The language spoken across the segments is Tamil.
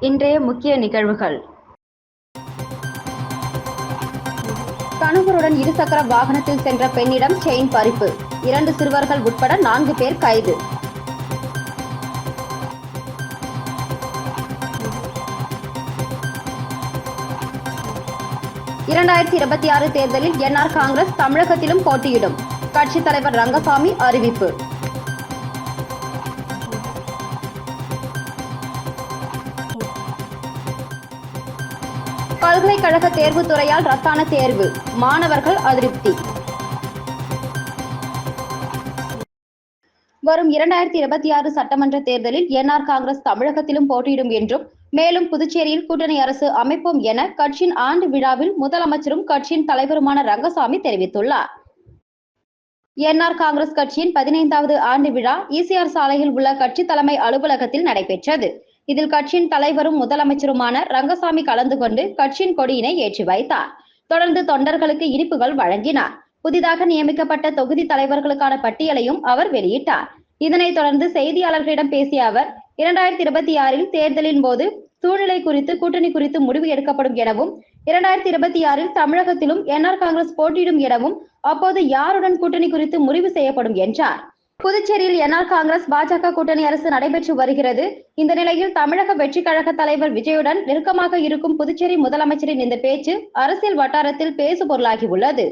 இன்றைய முக்கிய நிகழ்வுகள். கணவருடன் இருசக்கர வாகனத்தில் சென்ற பெண்ணிடம் செயின் பறிப்பு. இரண்டு சிறுவர்கள் உட்பட நான்கு பேர் கைது. இரண்டாயிரத்தி இருபத்தி ஆறு தேர்தலில் என்ஆர் காங்கிரஸ் தமிழகத்திலும் போட்டியிடும். கட்சித் தலைவர் ரங்கசாமி அறிவிப்பு. பல்கலைக்கழக தேர்வுத் துறையால் ரத்தான தேர்வு. மாணவர்கள் அதிருப்தி. வரும் இரண்டாயிரத்தி இருபத்தி ஆறு சட்டமன்ற தேர்தலில் என்ஆர் காங்கிரஸ் தமிழகத்திலும் போட்டியிடும் என்றும் மேலும் புதுச்சேரியில் கூட்டணி அரசு அமைப்போம் என கட்சியின் ஆண்டு விழாவில் முதலமைச்சரும் கட்சியின் தலைவருமான ரங்கசாமி தெரிவித்துள்ளார். என்ஆர் காங்கிரஸ் கட்சியின் பதினைந்தாவது ஆண்டு விழா இசிஆர் சாலையில் உள்ள கட்சி தலைமை அலுவலகத்தில் நடைபெற்றது. இதில் கட்சியின் தலைவரும் முதலமைச்சருமான ரங்கசாமி கலந்து கொண்டு கட்சியின் கொடியினை ஏற்றி வைத்தார். தொடர்ந்து தொண்டர்களுக்கு இனிப்புகள் வழங்கினார். புதிதாக நியமிக்கப்பட்ட தொகுதி தலைவர்களுக்கான பட்டியலையும் அவர் வெளியிட்டார். இதனைத் தொடர்ந்து செய்தியாளர்களிடம் பேசிய அவர் இரண்டாயிரத்தி இருபத்தி ஆறில் தேர்தலின் போது சூழ்நிலை குறித்து கூட்டணி குறித்து முடிவு எடுக்கப்படும் எனவும் இரண்டாயிரத்தி இருபத்தி ஆறில் தமிழகத்திலும் என்ஆர் காங்கிரஸ் போட்டியிடும் எனவும் அப்போது யாருடன் கூட்டணி குறித்து முடிவு செய்யப்படும் என்றார். புதுச்சேரியில் என்ஆர் காங்கிரஸ் பாஜக கூட்டணி அரசு நடைபெற்று வருகிறது. இந்த நிலையில் தமிழக வெற்றி கழக தலைவர் விஜயுடன் நெருக்கமாக இருக்கும் புதுச்சேரி முதலமைச்சரின் இந்த பேச்சு அரசியல் வட்டாரத்தில் பேசு பொருளாகி உள்ளது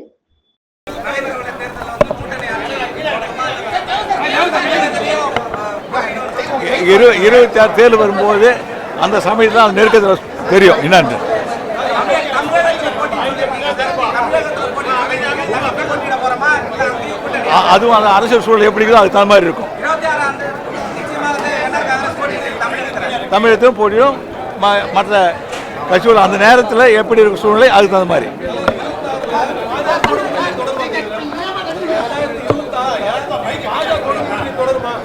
இருபத்தி ஆறு தேர்தல் வரும்போது அந்த சமயத்தில் நெருக்கத்தில் தெரியும். என்னன்னு. அதுவும் அந்த அரசியல் சூழல் எப்படி இருக்குதோ அதுக்கு தகுந்த மாதிரி இருக்கும். தமிழகத்திலும் போட்டியும் ம- மற்ற கட்சிகள் அந்த நேரத்தில் எப்படி இருக்கும் சூழ்நிலை அதுக்கு தகுந்த மாதிரி.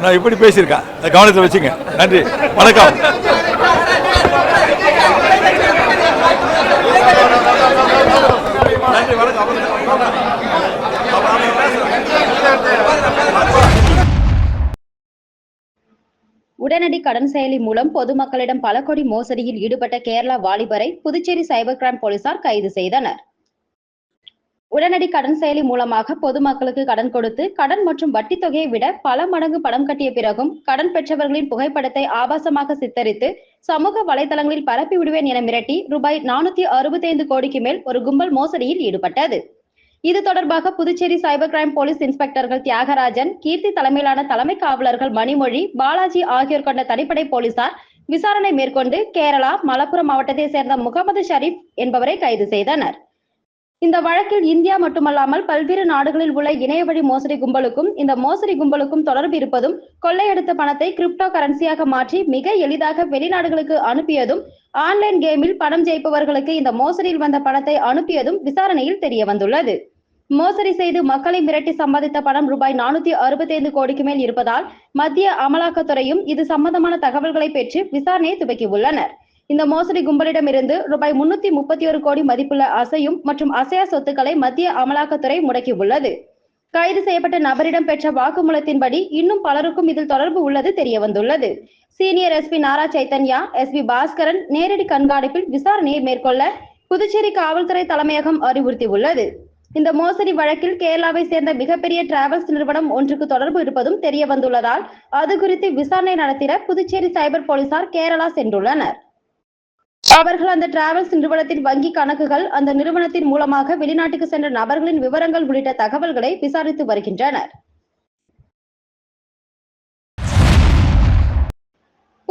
நான் இப்படி பேசியிருக்கேன். அதை கவனத்தில் வச்சுங்க. நன்றி. வணக்கம். நன்றி. வணக்கம். உடனடி கடன் செயலி மூலம் பொதுமக்களிடம் பல கோடி மோசடியில் ஈடுபட்ட கேரளா வாலிபரை புதுச்சேரி சைபர் கிரைம் போலீசார் கைது செய்தனர். உடனடி கடன் செயலி மூலமாக பொதுமக்களுக்கு கடன் கொடுத்து கடன் மற்றும் வட்டி தொகையை விட பல மடங்கு பணம் கட்டிய பிறகும் கடன் பெற்றவர்களின் புகைப்படத்தை ஆபாசமாக சித்தரித்து சமூக வலைதளங்களில் பரப்பி விடுவேன் என மிரட்டி ரூபாய் நானூத்தி அறுபத்தைந்து கோடிக்கு மேல் ஒரு கும்பல் மோசடியில் ஈடுபட்டது. இது தொடர்பாக புதுச்சேரி சைபர் கிரைம் போலீஸ் இன்ஸ்பெக்டர்கள் தியாகராஜன் கீர்த்தி தலைமையிலான தலைமை காவலர்கள் மணிமொழி பாலாஜி ஆகியோர் கொண்ட தனிப்படை போலீசார் விசாரணை மேற்கொண்டு கேரளா மலப்புரம் மாவட்டத்தை சேர்ந்த முகமது ஷரீப் என்பவரை கைது செய்தனர். இந்த வழக்கில் இந்தியா மட்டுமல்லாமல் பல்வேறு நாடுகளில் உள்ள இணைய வழி மோசடி கும்பலுக்கும் இந்த மோசடி கும்பலுக்கும் தொடர்பு இருப்பதும் கொள்ளையடுத்த பணத்தை கிரிப்டோ கரன்சியாக மாற்றி மிக எளிதாக வெளிநாடுகளுக்கு அனுப்பியதும் ஆன்லைன் கேமில் பணம் ஜெயிப்பவர்களுக்கு இந்த மோசடியில் வந்த பணத்தை அனுப்பியதும் விசாரணையில் தெரிய வந்துள்ளது மோசடி செய்து மக்களை மிரட்டி சம்பாதித்த பணம் ரூபாய் நானூத்தி அறுபத்தைந்து கோடிக்கு மேல் இருப்பதால் மத்திய அமலாக்கத்துறையும் இது சம்பந்தமான தகவல்களை பெற்று விசாரணையை துவக்கியுள்ளனர். இந்த மோசடி கும்பலிடமிருந்து ரூபாய் முன்னூத்தி முப்பத்தி ஒரு கோடி மதிப்புள்ள அசையும் மற்றும் அசையா சொத்துக்களை மத்திய அமலாக்கத்துறை முடக்கியுள்ளது. கைது செய்யப்பட்ட நபரிடம் பெற்ற வாக்குமூலத்தின்படி இன்னும் பலருக்கும் இதில் தொடர்பு உள்ளது தெரிய வந்துள்ளது senior SP Nara Chaitanya SP Bhaskaran நேரடி கண்காணிப்பில் விசாரணையை மேற்கொள்ள புதுச்சேரி காவல்துறை தலைமையகம் அறிவுறுத்தியுள்ளது. இந்த மோசடி வழக்கில் கேரளாவை சேர்ந்த மிகப்பெரிய டிராவல்ஸ் நிறுவனம் ஒன்றுக்கு தொடர்பு இருப்பதும் தெரிய வந்துள்ளதால் அது குறித்து விசாரணை நடத்திட புதுச்சேரி சைபர் போலீசார் கேரளா சென்றுள்ளனர். அவர்கள் அந்த டிராவல்ஸ் நிறுவனத்தின் வங்கி கணக்குகள் அந்த நிறுவனத்தின் மூலமாக வெளிநாட்டுக்கு சென்ற நபர்களின் விவரங்கள் உள்ளிட்ட தகவல்களை விசாரித்து வருகின்றனர்.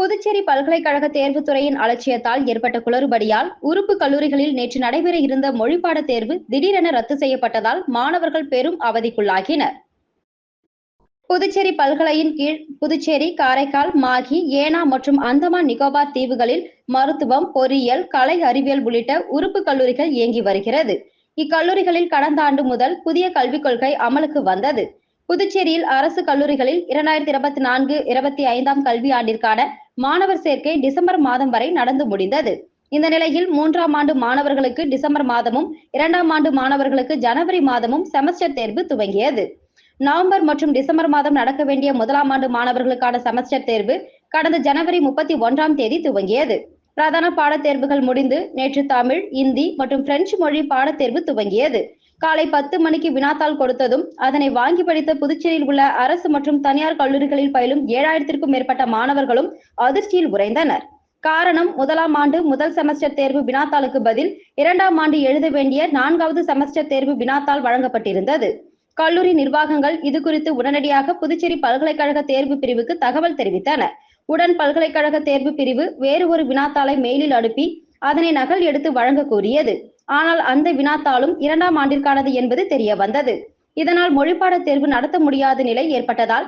புதுச்சேரி பல்கலைக்கழக தேர்வுத் துறையின் அலட்சியத்தால் ஏற்பட்ட குளறுபடியால் உறுப்பு கல்லூரிகளில் நேற்று நடைபெற இருந்த மொழிப்பாட தேர்வு திடீரென ரத்து செய்யப்பட்டதால் மாணவர்கள் பெரும் அவதிக்குள்ளாகினர். புதுச்சேரி பல்கலையின் கீழ் புதுச்சேரி காரைக்கால் மாகி ஏனா மற்றும் அந்தமான் நிகோபார் தீவுகளில் மருத்துவம் பொறியியல் கலை அறிவியல் உள்ளிட்ட உறுப்பு கல்லூரிகள் இயங்கி வருகிறது. இக்கல்லூரிகளில் கடந்த ஆண்டு முதல் புதிய கல்விக் கொள்கை அமலுக்கு வந்தது. புதுச்சேரியில் அரசு கல்லூரிகளில் இரண்டாயிரத்தி இருபத்தி நான்கு இருபத்தி ஐந்தாம் கல்வி ஆண்டிற்கான மாணவர் சேர்க்கை டிசம்பர் மாதம் வரை நடந்து முடிந்தது. இந்த நிலையில் மூன்றாம் ஆண்டு மாணவர்களுக்கு டிசம்பர் மாதமும் இரண்டாம் ஆண்டு மாணவர்களுக்கு ஜனவரி மாதமும் செமஸ்டர் தேர்வு துவங்கியது. நவம்பர் மற்றும் டிசம்பர் மாதம் நடக்க வேண்டிய முதலாம் ஆண்டு மாணவர்களுக்கான செமஸ்டர் தேர்வு கடந்த ஜனவரி முப்பத்தி ஒன்றாம் தேதி துவங்கியது. பிரதான பாடத்தேர்வுகள் முடிந்து நேற்று தமிழ் இந்தி மற்றும் பிரெஞ்சு மொழி பாடத்தேர்வு துவங்கியது. காலை பத்து மணிக்கு வினாத்தாள் கொடுத்ததும் அதனை வாங்கி படித்த புதுச்சேரியில் உள்ள அரசு மற்றும் தனியார் கல்லூரிகளில் பயிலும் ஏழாயிரத்திற்கும் மேற்பட்ட மாணவர்களும் அதிர்ச்சியில் உறைந்தனர். காரணம் முதலாம் ஆண்டு முதல் செமஸ்டர் தேர்வு வினாத்தாளுக்கு பதில் இரண்டாம் ஆண்டு எழுத வேண்டிய நான்காவது செமஸ்டர் தேர்வு வினாத்தாள் வழங்கப்பட்டிருந்தது. கல்லூரி நிர்வாகங்கள் இது குறித்து உடனடியாக புதுச்சேரி பல்கலைக்கழக தேர்வு பிரிவுக்கு தகவல் தெரிவித்தன. உடன் பல்கலைக்கழக தேர்வு பிரிவு வேறு ஒரு வினாத்தாளை மெயிலில் அனுப்பி அதனை நகல் எடுத்து வழங்க கூறியது. ஆனால் அந்த வினாத்தாளும் இரண்டாம் ஆண்டிற்கானது என்பது தெரிய வந்தது. இதனால் மொழிப்பாடத் தேர்வு நடத்த முடியாத நிலை ஏற்பட்டதால்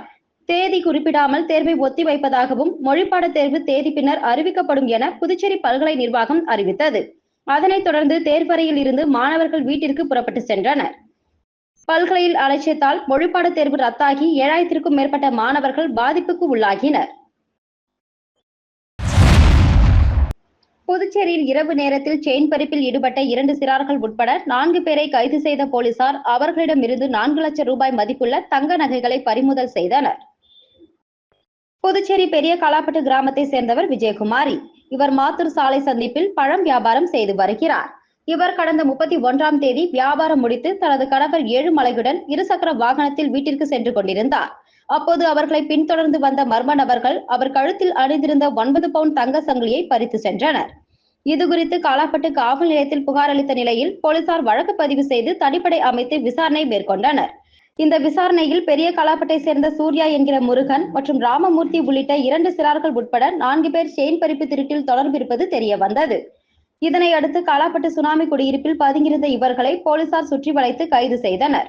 தேதி குறிப்பிடாமல் தேர்வை ஒத்திவைப்பதாகவும் மொழிப்பாடத் தேர்வு தேதி பின்னர் அறிவிக்கப்படும் என புதுச்சேரி பல்கலை நிர்வாகம் அறிவித்தது. அதனைத் தொடர்ந்து தேர்வறையில் இருந்து மாணவர்கள் வீட்டிற்கு புறப்பட்டு சென்றனர். பல்கலையில் அலட்சியத்தால் மொழிப்பாடத் தேர்வு ரத்தாகி ஏழாயிரத்திற்கும் மேற்பட்ட மாணவர்கள் பாதிப்புக்கு உள்ளாகினர். புதுச்சேரியில் இரவு நேரத்தில் செயின் பறிப்பில் ஈடுபட்ட இரண்டு சிறார்கள் உட்பட நான்கு பேரை கைது செய்த போலீசார் அவர்களிடமிருந்து நான்கு லட்சம் ரூபாய் மதிப்புள்ள தங்க நகைகளை பறிமுதல் செய்தனர். புதுச்சேரி பெரிய காலாப்பட்டு கிராமத்தை சேர்ந்தவர் விஜயகுமாரி. இவர் மாத்தூர் சாலை சந்திப்பில் பழம் வியாபாரம் செய்து வருகிறார். இவர் கடந்த முப்பத்தி ஒன்றாம் தேதி வியாபாரம் முடித்து தனது கணவர் ஏழுமலையுடன் இருசக்கர வாகனத்தில் வீட்டிற்கு சென்று கொண்டிருந்தார். அப்போது அவர்களை பின்தொடர்ந்து வந்த மர்ம நபர்கள் அவர் கழுத்தில் அணிந்திருந்த ஒன்பது பவுண்ட் தங்க சங்கிலியை பறித்து சென்றனர். இது குறித்து காலாப்பட்டு காவல் நிலையத்தில் புகார் அளித்த நிலையில் போலீசார் வழக்கு பதிவு செய்து தனிப்படை அமைத்து விசாரணை மேற்கொண்டனர். இந்த விசாரணையில் பெரிய காலாப்பட்டை சேர்ந்த சூர்யா என்கிற முருகன் மற்றும் ராமமூர்த்தி உள்ளிட்ட இரண்டு சிறார்கள் உட்பட நான்கு பேர் செயின் பறிப்பு திருட்டில் தொடர்பிருப்பது தெரிய வந்தது இதனை அடுத்து காலாப்பட்டு சுனாமி குடியிருப்பில் பதுங்கியிருந்த இவர்களை போலீசார் சுற்றி வளைத்து கைது செய்தனர்.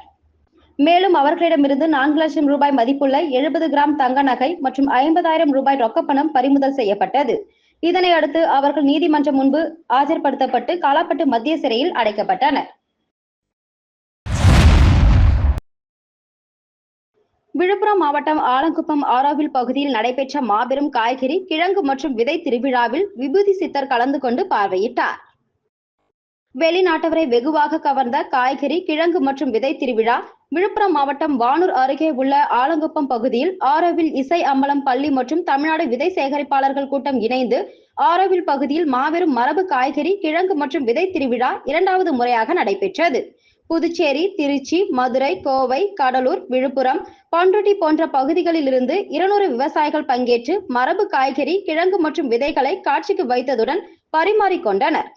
மேலும் அவர்களிடமிருந்து நான்கு லட்சம் ரூபாய் மதிப்புள்ள எழுபது கிராம் தங்க நகை மற்றும் ஐம்பதாயிரம் ரூபாய் ரொக்கப்பணம் பறிமுதல் செய்யப்பட்டது. இதனை அடுத்து அவர்கள் நீதிமன்றம் முன்பு ஆஜர்படுத்தப்பட்டு காலாப்பட்டு மத்திய சிறையில் அடைக்கப்பட்டனர். விழுப்புரம் மாவட்டம் ஆலங்குப்பம் ஆரோவில் பகுதியில் நடைபெற்ற மாபெரும் காய்கறி கிழங்கு மற்றும் விதை திருவிழாவில் விபூதி சித்தர் கலந்து கொண்டு பார்வையிட்டார். வெளிநாட்டவரை வெகுவாக கவர்ந்த காய்கறி கிழங்கு மற்றும் விதை திருவிழா விழுப்புரம் மாவட்டம் வானூர் அருகே உள்ள ஆலங்குப்பம் பகுதியில் ஆரோவில் இசை அம்பலம் பள்ளி மற்றும் தமிழ்நாடு விதை சேகரிப்பாளர்கள் கூட்டம் இணைந்து ஆரோவில் பகுதியில் மாபெரும் மரபு காய்கறி கிழங்கு மற்றும் விதை திருவிழா இரண்டாவது முறையாக நடைபெற்றது. புதுச்சேரி திருச்சி மதுரை கோவை கடலூர் விழுப்புரம் பண்ருட்டி போன்ற பகுதிகளில் இருந்து இருநூறு விவசாயிகள் பங்கேற்று மரபு காய்கறி கிழங்கு மற்றும் விதைகளை காட்சிக்கு வைத்ததுடன் பரிமாறிக்கொண்டனர்.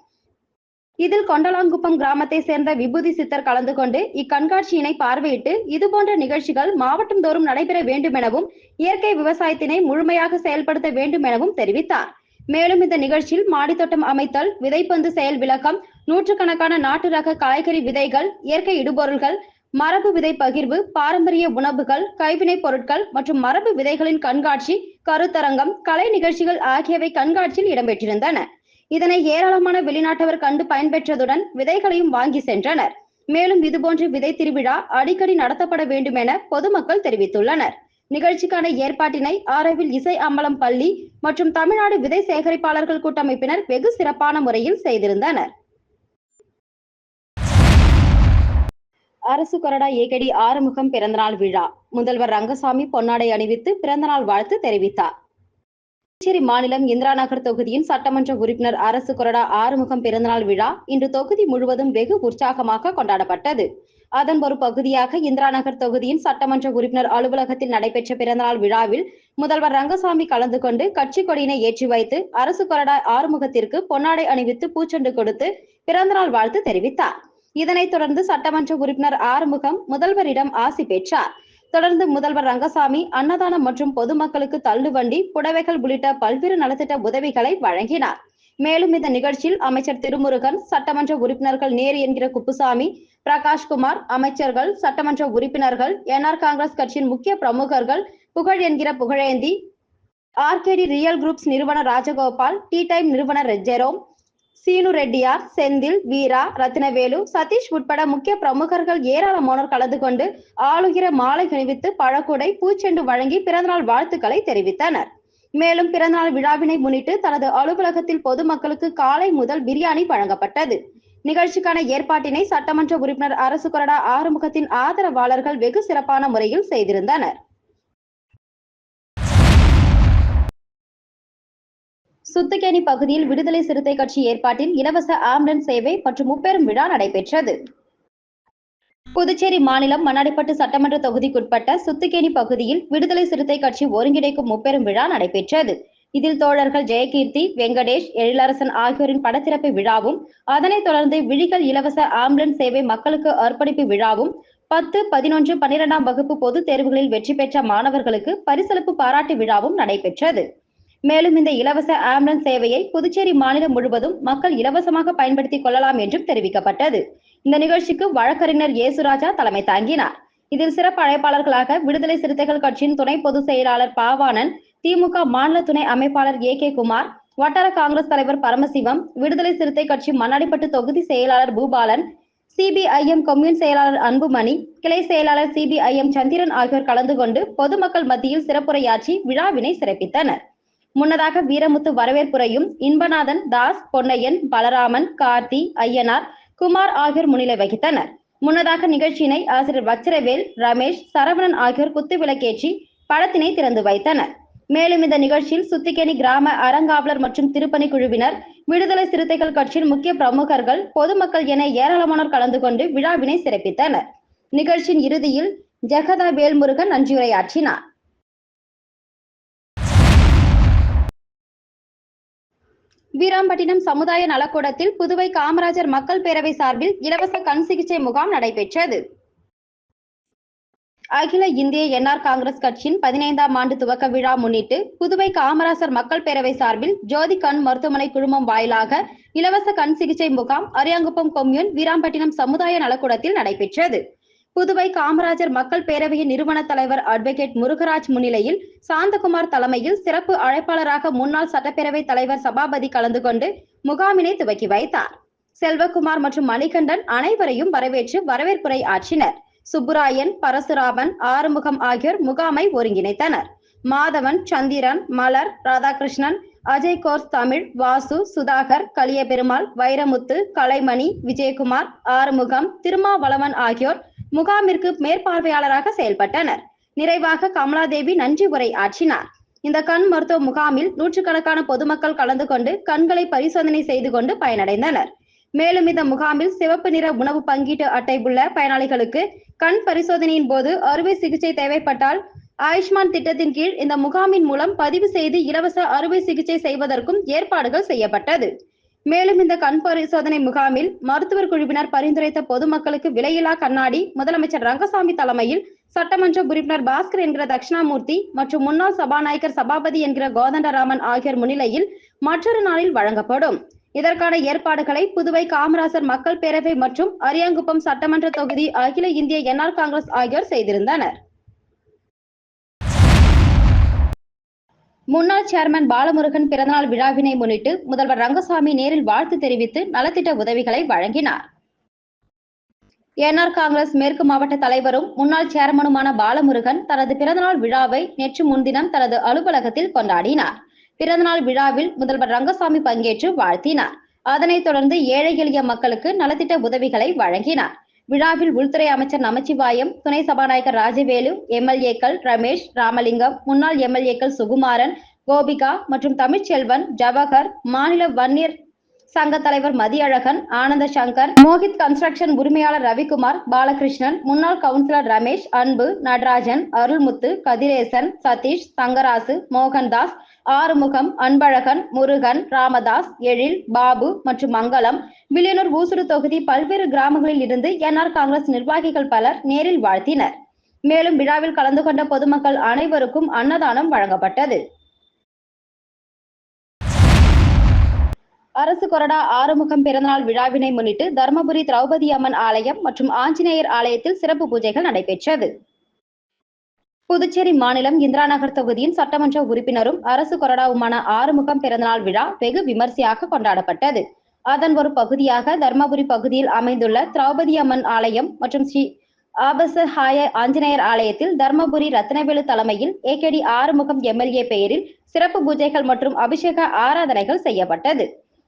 இதில் கொண்டலாங்குப்பம் கிராமத்தை சேர்ந்த விபூதி சித்தர் கலந்து கொண்டு இக்கண்காட்சியினை பார்வையிட்டு இதுபோன்ற நிகழ்ச்சிகள் மாவட்டம் தோறும் நடைபெற வேண்டும் எனவும் இயற்கை விவசாயத்தினை முழுமையாக செயல்படுத்த வேண்டும் எனவும் தெரிவித்தார். மேலும் இந்த நிகழ்ச்சியில் மாடித்தோட்டம் அமைத்தல் விதைப்பந்து செயல் விளக்கம் நூற்றுக்கணக்கான நாட்டு ரக காய்கறி விதைகள் இயற்கை இடுபொருள்கள் மரபு விதை பகிர்வு பாரம்பரிய உணவுகள் கைவினைப் பொருட்கள் மற்றும் மரபு விதைகளின் கண்காட்சி கருத்தரங்கம் கலை நிகழ்ச்சிகள் ஆகியவை கண்காட்சியில் இடம்பெற்றிருந்தன. இதனை ஏராளமான வெளிநாட்டவர் கண்டு பயன்பெற்றதுடன் விதைகளையும் வாங்கி சென்றனர். மேலும் இதுபோன்ற விதை திருவிழா அடிக்கடி நடத்தப்பட வேண்டும் என பொதுமக்கள் தெரிவித்துள்ளனர். நிகழ்ச்சிக்கான ஏற்பாட்டினை ஆரவில் இசை அம்பலம் பள்ளி மற்றும் தமிழ்நாடு விதை சேகரிப்பாளர்கள் கூட்டமைப்பினர் வெகு சிறப்பான முறையில் செய்திருந்தனர். அரசு கொறடா ஏகடி ஆறுமுகம் பிறந்தநாள் விழா. முதல்வர் ரங்கசாமி பொன்னாடை அணிவித்து பிறந்தநாள் வாழ்த்து தெரிவித்தார். புதுச்சேரி மாநிலம் இந்திரா நகர் தொகுதியின் சட்டமன்ற உறுப்பினர் அரசு கொறடா ஆறுமுகம் பிறந்தநாள் விழா இன்று தொகுதி முழுவதும் வெகு உற்சாகமாக கொண்டாடப்பட்டது. அதன் ஒரு பகுதியாக இந்திரா நகர் தொகுதியின் சட்டமன்ற உறுப்பினர் அலுவலகத்தில் நடைபெற்ற பிறந்தநாள் விழாவில் முதல்வர் ரங்கசாமி கலந்து கொண்டு கட்சி கொடியினை ஏற்றி வைத்து அரசு கொறடா ஆறுமுகத்திற்கு பொன்னாடை அணிவித்து பூச்செண்டு கொடுத்து பிறந்தநாள் வாழ்த்து தெரிவித்தார். இதனைத் தொடர்ந்து சட்டமன்ற உறுப்பினர் ஆறுமுகம் முதல்வரிடம் ஆசி பெற்றார். தொடர்ந்து முதல்வர் ரங்கசாமி அன்னதானம் மற்றும் பொதுமக்களுக்கு தள்ளுவண்டி புடவைகள் உள்ளிட்ட பல்வேறு நலத்திட்ட உதவிகளை வழங்கினார். மேலும் இந்த நிகழ்ச்சியில் அமைச்சர் திருமுருகன் சட்டமன்ற உறுப்பினர்கள் நேரு என்கிற குப்புசாமி பிரகாஷ்குமார் அமைச்சர்கள் சட்டமன்ற உறுப்பினர்கள் என்ஆர் காங்கிரஸ் கட்சியின் முக்கிய பிரமுகர்கள் புகழ் என்கிற புகழேந்தி ஆர்கேடி ரியல் குரூப்ஸ் நிறுவனர் ராஜகோபால் டி டைம் நிறுவனர் ஜெரோம் சீனு ரெட்டியார் செந்தில் வீரா ரத்னவேலு சதீஷ் உட்பட முக்கிய பிரமுகர்கள் ஏராளமானோர் கலந்து கொண்டு ஆளுகிற மாலை அணிவித்து பழக்குடை பூச்செண்டு வழங்கி பிறந்தநாள் வாழ்த்துக்களை தெரிவித்தனர். மேலும் பிறந்தநாள் விழாவினை முன்னிட்டு தனது அலுவலகத்தில் பொதுமக்களுக்கு காலை முதல் பிரியாணி வழங்கப்பட்டது. நிகழ்ச்சிக்கான ஏற்பாட்டினை சட்டமன்ற உறுப்பினர் அரசு கொறடா ஆறுமுகத்தின் ஆதரவாளர்கள் வெகு சிறப்பான முறையில் செய்திருந்தனர். சுத்துக்கேணி பகுதியில் விடுதலை சிறுத்தை கட்சி ஏற்பாட்டில் இலவச ஆம்புலன்ஸ் சேவை மற்றும் முப்பெரும் விழா நடைபெற்றது. புதுச்சேரி மாநிலம் மண்ணாடிப்பட்டு சட்டமன்ற தொகுதிக்குட்பட்ட சுத்துக்கேணி பகுதியில் விடுதலை சிறுத்தை கட்சி ஒருங்கிணைக்கும் முப்பெரும் விழா நடைபெற்றது. இதில் தோழர்கள் ஜெயகீர்த்தி வெங்கடேஷ் எழிலரசன் ஆகியோரின் படத்திறப்பு விழாவும் அதனைத் தொடர்ந்து விழிகள் இலவச ஆம்புலன்ஸ் சேவை மக்களுக்கு அர்ப்பணிப்பு விழாவும் பத்து பதினொன்று பன்னிரெண்டாம் வகுப்பு பொதுத் தேர்வுகளில் வெற்றி பெற்ற மாணவர்களுக்கு பரிசளிப்பு பாராட்டு விழாவும் நடைபெற்றது. மேலும் இந்த இலவச ஆம்புலன்ஸ் சேவையை புதுச்சேரி மாநிலம் முழுவதும் மக்கள் இலவசமாக பயன்படுத்திக் கொள்ளலாம் என்றும் தெரிவிக்கப்பட்டது. இந்த நிகழ்ச்சிக்கு வழக்கறிஞர் இயேசுராஜா தலைமை தாங்கினார். இதில் சிறப்பு அழைப்பாளர்களாக விடுதலை சிறுத்தைகள் கட்சியின் துணை பொதுச் செயலாளர் பாவாணன் திமுக மாநில துணை அமைப்பாளர் ஏ கே குமார் வட்டார காங்கிரஸ் தலைவர் பரமசிவம் விடுதலை சிறுத்தை கட்சி மண்ணாடிப்பட்டு தொகுதி செயலாளர் பூபாலன் சிபிஐஎம் கொம்யூன் செயலாளர் அன்புமணி கிளை செயலாளர் சிபிஐஎம் சந்திரன் ஆகியோர் கலந்து கொண்டு பொதுமக்கள் மத்தியில் சிறப்புரையாற்றி விழாவினை சிறப்பித்தனர். முன்னதாக வீரமுத்து வரவேற்புரையும் இன்பநாதன் தாஸ் பொன்னையன் பலராமன் கார்த்தி ஐயனார் குமார் ஆகியோர் முன்னிலை வகித்தனர். முன்னதாக நிகழ்ச்சியினை ஆசிரியர் வச்சிரவேல் ரமேஷ் சரவணன் ஆகியோர் குத்து விளக்கேற்றி படத்தினை திறந்து வைத்தனர். மேலும் இந்த நிகழ்ச்சியில் சுத்திகேணி கிராம அறங்காவலர் மற்றும் திருப்பணி குழுவினர் விடுதலை சிறுத்தைகள் கட்சியின் முக்கிய பிரமுகர்கள் பொதுமக்கள் என ஏராளமானோர் கலந்து கொண்டு விழாவினை சிறப்பித்தனர். நிகழ்ச்சியின் இறுதியில் ஜெகதா வேல்முருகன் நன்றியுரையாற்றினார். வீராம்பட்டினம் சமுதாய நலக்கூடத்தில் புதுவை காமராஜர் மக்கள் பேரவை சார்பில் இலவச கண் சிகிச்சை முகாம் நடைபெற்றது. அகில இந்திய என்ஆர் காங்கிரஸ் கட்சியின் பதினைந்தாம் ஆண்டு துவக்க விழா முன்னிட்டு புதுவை காமராசர் மக்கள் பேரவை சார்பில் ஜோதி கண் மருத்துவமனை குழுமம் வாயிலாக இலவச கண் சிகிச்சை முகாம் அரியாங்குப்பம் கொம்யூன் வீராம்பட்டினம் சமுதாய நலக்கூடத்தில் நடைபெற்றது. புதுவை காமராஜர் மக்கள் பேரவையின் நிறுவன தலைவர் அட்வொகேட் முருகராஜ் முன்னிலையில் சாந்தகுமார் தலைமையில் சிறப்பு அழைப்பாளராக முன்னாள் சட்டப்பேரவை தலைவர் சபாபதி கலந்து கொண்டு முகாமினை துவக்கி வைத்தார். செல்வகுமார் மற்றும் மணிகண்டன் அனைவரையும் வரவேற்று வரவேற்புரை ஆற்றினர். சுப்புராயன் பரசுராமன் ஆறுமுகம் ஆகியோர் முகாமை ஒருங்கிணைத்தனர். மாதவன் சந்திரன் மலர் ராதாகிருஷ்ணன் அஜய் கோர்ஸ் தமிழ் வாசு சுதாகர் கலியபெருமாள் வைரமுத்து கலைமணி விஜயகுமார் ஆறுமுகம் திருமாவளவன் ஆகியோர் முகாமிற்கு மேற்பார்வையாளராக செயல்பட்டனர். நிறைவாக கமலாதேவி நன்றி உரை ஆற்றினார். இந்த கண் மருத்துவ முகாமில் நூற்றுக்கணக்கான பொதுமக்கள் கலந்து கொண்டு கண்களை பரிசோதனை செய்து கொண்டு பயனடைந்தனர். மேலும் இந்த முகாமில் சிவப்பு நிற உணவு பங்கீட்டு அட்டை உள்ள பயனாளிகளுக்கு கண் பரிசோதனையின் போது அறுவை சிகிச்சை தேவைப்பட்டால் ஆயுஷ்மான் திட்டத்தின் கீழ் இந்த முகாமின் மூலம் பதிவு செய்து இலவச அறுவை சிகிச்சை செய்வதற்கும் ஏற்பாடுகள் செய்யப்பட்டது. மேலும் இந்த கண் பரிசோதனை முகாமில் மருத்துவர் குழுவினர் பரிந்துரைத்த பொதுமக்களுக்கு விலையில்லா கண்ணாடி முதலமைச்சர் ரங்கசாமி தலைமையில் சட்டமன்ற உறுப்பினர் பாஸ்கர் என்கிற தட்சிணாமூர்த்தி மற்றும் முன்னாள் சபாநாயகர் சபாபதி என்கிற கோதண்டராமன் ஆகியோர் முன்னிலையில் மற்றொரு நாளில் வழங்கப்படும். இதற்கான ஏற்பாடுகளை புதுவை காமராசர் மக்கள் பேரவை மற்றும் அரியாங்குப்பம் சட்டமன்ற தொகுதி அகில இந்திய என்ஆர் காங்கிரஸ் ஆகியோர் செய்திருந்தனர். முன்னாள் சேர்மன் பாலமுருகன் பிறந்தநாள் விழாவினை முன்னிட்டு முதல்வர் ரங்கசாமி நேரில் வாழ்த்து தெரிவித்து நலத்திட்ட உதவிகளை வழங்கினார். என்ஆர் காங்கிரஸ் மேற்கு மாவட்ட தலைவரும் முன்னாள் சேர்மனுமான பாலமுருகன் தனது பிறந்தநாள் விழாவை நேற்று முன்தினம் தனது அலுவலகத்தில் கொண்டாடினார். பிறந்தநாள் விழாவில் முதல்வர் ரங்கசாமி பங்கேற்று வாழ்த்தினார். அதனைத் தொடர்ந்து ஏழை எளிய மக்களுக்கு நலத்திட்ட உதவிகளை வழங்கினார். விழாவில் உள்துறை அமைச்சர் நமச்சிவாயம் துணை சபாநாயகர் ராஜவேலு எம்எல்ஏக்கள் ரமேஷ் ராமலிங்கம் முன்னாள் எம்எல்ஏக்கள் சுகுமாரன் கோபிகா மற்றும் தமிழ்ச்செல்வன் ஜவஹர் மாநில வன்னியர் சங்க தலைவர் மதியழகன் ஆனந்த சங்கர் மோஹித் கன்ஸ்ட்ரக்ஷன் உரிமையாளர் ரவிக்குமார் பாலகிருஷ்ணன் முன்னாள் கவுன்சிலர் ரமேஷ் அன்பு நடராஜன் அருள்முத்து கதிரேசன் சதீஷ் தங்கராசு மோகன்தாஸ் ஆறுமுகம் அன்பழகன் முருகன் ராமதாஸ் எழில் பாபு மற்றும் மங்களம். வில்லியனூர் ஊசுடு தொகுதி பல்வேறு கிராமங்களில் இருந்து என்ஆர் காங்கிரஸ் நிர்வாகிகள் பலர் நேரில் வாழ்த்தினர். மேலும் விழாவில் கலந்து கொண்ட பொதுமக்கள் அனைவருக்கும் அன்னதானம் வழங்கப்பட்டது. அரசு கொறடா ஆறுமுகம் பிறந்தநாள் விழாவினை முன்னிட்டு தர்மபுரி திரௌபதி அம்மன் ஆலயம் மற்றும் ஆஞ்சநேயர் ஆலயத்தில் சிறப்பு பூஜைகள் நடைபெற்றது. புதுச்சேரி மாநிலம் இந்திரா நகர் தொகுதியின் சட்டமன்ற உறுப்பினரும் அரசு கொறடாவுமான ஆறுமுகம் பிறந்தநாள் விழா வெகு விமர்சையாக கொண்டாடப்பட்டது. அதன் ஒரு பகுதியாக தர்மபுரி பகுதியில் அமைந்துள்ள திரௌபதி அம்மன் ஆலயம் மற்றும் ஸ்ரீ ஆபச ஹாய ஆஞ்சநேயர் ஆலயத்தில் தர்மபுரி ரத்னவேலு தலைமையில் ஏகேடி ஆறுமுகம் எம்எல்ஏ பெயரில் சிறப்பு பூஜைகள் மற்றும் அபிஷேக ஆராதனைகள் செய்யப்பட்டது.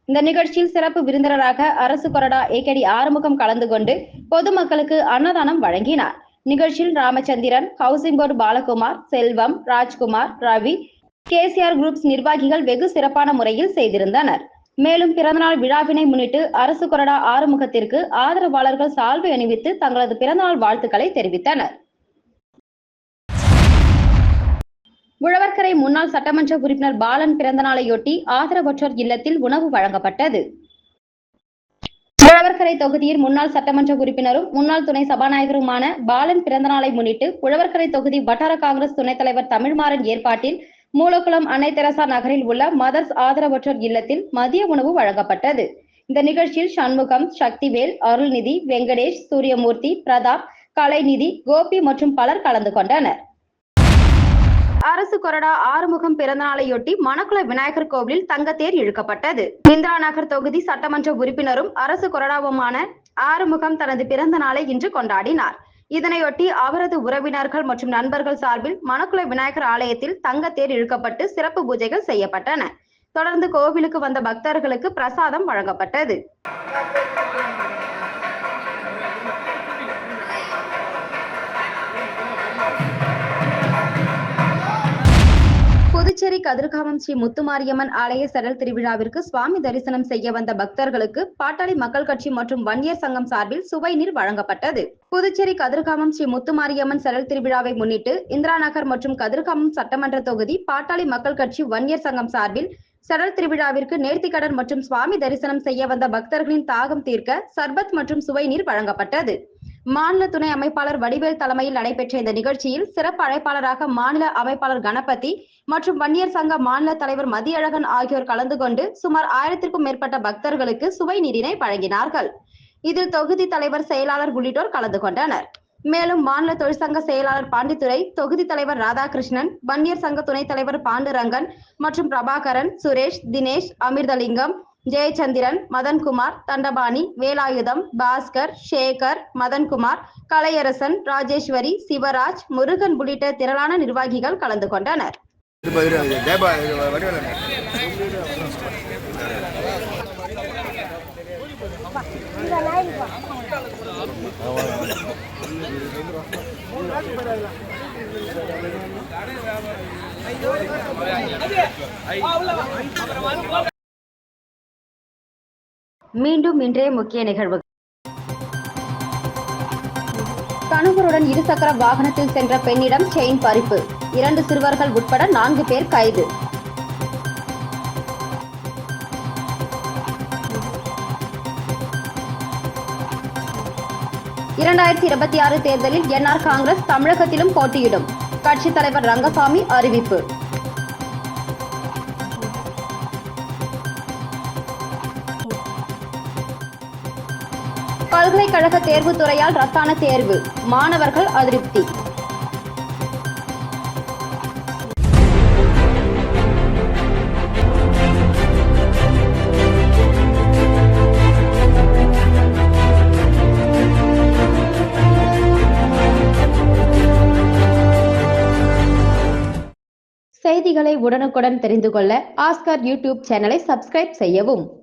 இந்த நிகழ்ச்சியில் சிறப்பு விருந்தினராக அரசு கொறடா ஏகடி ஆறுமுகம் கலந்து கொண்டு பொதுமக்களுக்கு அன்னதானம் வழங்கினார். நிகழ்ச்சியில் Ramachandran housing board Balakumar Selvam Rajkumar Ravi KCR groups நிர்வாகிகள் வெகு சிறப்பான முறையில் செய்திருந்தனர். மேலும் பிறந்தநாள் விழாவினை முன்னிட்டு அரசு கொறடா ஆறுமுகத்திற்கு ஆதரவாளர்கள் சால்வை அணிவித்து தங்களது பிறந்தநாள் வாழ்த்துக்களை தெரிவித்தனர். உழவர்கரை முன்னாள் சட்டமன்ற உறுப்பினர் பாலன் பிறந்தநாளையொட்டி ஆதரவற்றோர் இல்லத்தில் உணவு வழங்கப்பட்டது. உழவர்கரை தொகுதியில் முன்னாள் சட்டமன்ற உறுப்பினரும் முன்னாள் துணை சபாநாயகருமான பாலன் பிறந்தநாளை முன்னிட்டு உழவர்கரை தொகுதி வட்டார காங்கிரஸ் துணைத் தலைவர் தமிழ்மாறன் ஏற்பாட்டில் மூலக்குளம் அன்னை தெரசா நகரில் உள்ள மதர்ஸ் ஆதரவற்றோர் இல்லத்தில் மதிய உணவு வழங்கப்பட்டது. இந்த நிகழ்ச்சியில் சண்முகம் சக்திவேல் அருள்நிதி வெங்கடேஷ் சூரியமூர்த்தி பிரதாப் கலைநிதி கோபி மற்றும் பலர் கலந்து கொண்டனர். அரசு கொறடா ஆறுமுகம் பிறந்தநாளையொட்டி மணக்குள விநாயகர் கோவிலில் தங்கத்தேர் இழுக்கப்பட்டது. இந்திரா நகர் தொகுதி சட்டமன்ற உறுப்பினரும் அரசு கொறடாவுமான ஆறுமுகம் தனது பிறந்த நாளை இன்று கொண்டாடினார். இதனையொட்டி அவரது உறவினர்கள் மற்றும் நண்பர்கள் சார்பில் மணக்குள விநாயகர் ஆலயத்தில் தங்கத்தேர் இழுக்கப்பட்டு சிறப்பு பூஜைகள் செய்யப்பட்டன. தொடர்ந்து கோவிலுக்கு வந்த பக்தர்களுக்கு பிரசாதம் வழங்கப்பட்டது. புதுச்சேரி கதிர்காமம் ஸ்ரீ முத்துமாரியம்மன் ஆலய சரல் திருவிழாவிற்கு சுவாமி தரிசனம் செய்ய வந்த பக்தர்களுக்கு பாட்டாளி மக்கள் கட்சி மற்றும் வன்னியர் சங்கம் சார்பில் சுவை நீர் வழங்கப்பட்டது. புதுச்சேரி கதிர்காமம் ஸ்ரீ முத்துமாரியம்மன் சரல் திருவிழாவை முன்னிட்டு இந்திரா நகர் மற்றும் கதிர்காமம் சட்டமன்ற தொகுதி பாட்டாளி மக்கள் கட்சி வன்னியர் சங்கம் சார்பில் சடல் திருவிழாவிற்கு நேர்த்திக்கடன் மற்றும் சுவாமி தரிசனம் செய்ய வந்த பக்தர்களின் தாகம் தீர்க்க சர்பத் மற்றும் சுவை நீர் வழங்கப்பட்டது. மாநில துணை அமைப்பாளர் வடிவேல் தலைமையில் நடைபெற்ற இந்த நிகழ்ச்சியில் சிறப்பு அழைப்பாளராக மாநில அமைப்பாளர் கணபதி மற்றும் வன்னியர் சங்க மாநில தலைவர் மதியழகன் ஆகியோர் கலந்து கொண்டு சுமார் ஆயிரத்திற்கும் மேற்பட்ட பக்தர்களுக்கு சுவை நீரினை வழங்கினார்கள். இதில் தொகுதி தலைவர் செயலாளர் உள்ளிட்டோர் கலந்து கொண்டனர். மேலும் மாநில தொழிற்சங்க செயலாளர் பாண்டித்துறை தொகுதி தலைவர் ராதாகிருஷ்ணன் வன்னியர் சங்க துணைத் தலைவர் பாண்டுரங்கன் மற்றும் பிரபாகரன் சுரேஷ் தினேஷ் அமிர்தலிங்கம் ஜெயச்சந்திரன் மதன்குமார் தண்டபாணி வேலாயுதம் பாஸ்கர் சேகர் மதன்குமார் கலையரசன் ராஜேஸ்வரி சிவராஜ் முருகன் உள்ளிட்ட திரளான நிர்வாகிகள் கலந்து கொண்டனர். இப்போ மீண்டும் இன்றைய முக்கிய நிகழ்வு. கணவருடன் இருசக்கர வாகனத்தில் சென்ற பெண்ணிடம் செயின் பறிப்பு. இரண்டு சிறுவர்கள் உட்பட நான்கு பேர் கைது. இரண்டாயிரத்தி இருபத்தி ஆறு தேர்தலில் என்ஆர் காங்கிரஸ் தமிழகத்திலும் போட்டியிடும். கட்சித் தலைவர் ரங்கசாமி அறிவிப்பு. பல்கலைக்கழக தேர்வுத் துறையால் ரத்தான தேர்வு. மாணவர்கள் அதிருப்தி. செய்திகளை உடனுக்குடன் தெரிந்து கொள்ள ஆஸ்கர் யூடியூப் சேனலை சப்ஸ்கிரைப் செய்யவும்.